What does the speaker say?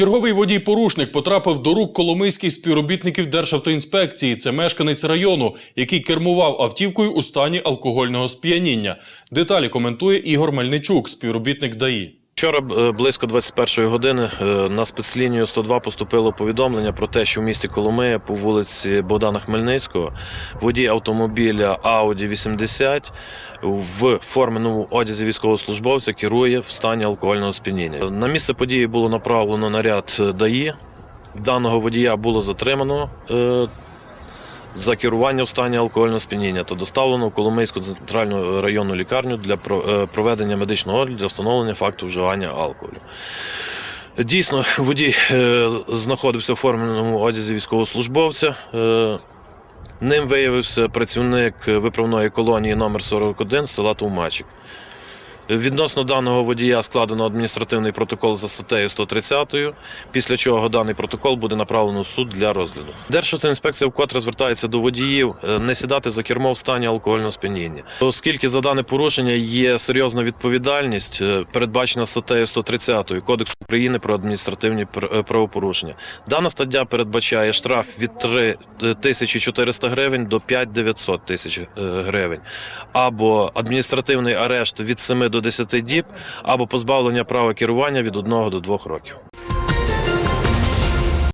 Черговий водій-порушник потрапив до рук коломийських співробітників Державтоінспекції. Це мешканець району, який кермував автівкою у стані алкогольного сп'яніння. Деталі коментує Ігор Мельничук, співробітник ДАІ. Вчора е, близько 21-ї години е, на спецлінію 102 поступило повідомлення про те, що в місті Коломия по вулиці Богдана Хмельницького водій автомобіля Audi 80 в форменому одязі військовослужбовця керує в стані алкогольного сп'яніння. На місце події було направлено наряд ДАІ. Даного водія було затримано. Е, За керування в стані алкогольного сп'яніння та доставлено в Коломийську центральну районну лікарню для е, проведення медичного огляду для встановлення факту вживання алкоголю. Дійсно, водій е, знаходився в форменому одязі військовослужбовця. Е, Ним виявився працівник виправної колонії номер 41 села Товмачик. Відносно даного водія складено адміністративний протокол за статтею 130, після чого даний протокол буде направлено в суд для розгляду. Державтоінспекція вкотре звертається до водіїв е, не сідати за кермо в стані алкогольного сп'яніння. Оскільки за дане порушення є серйозна відповідальність, е, передбачена статтею 130 Кодексу України про адміністративні е, правопорушення. Дана стаття передбачає штраф від 3 400 гривень до 5 900 тисяч гривень, або адміністративний арешт від 7 до 10 діб, або позбавлення права керування від 1 до 2 років.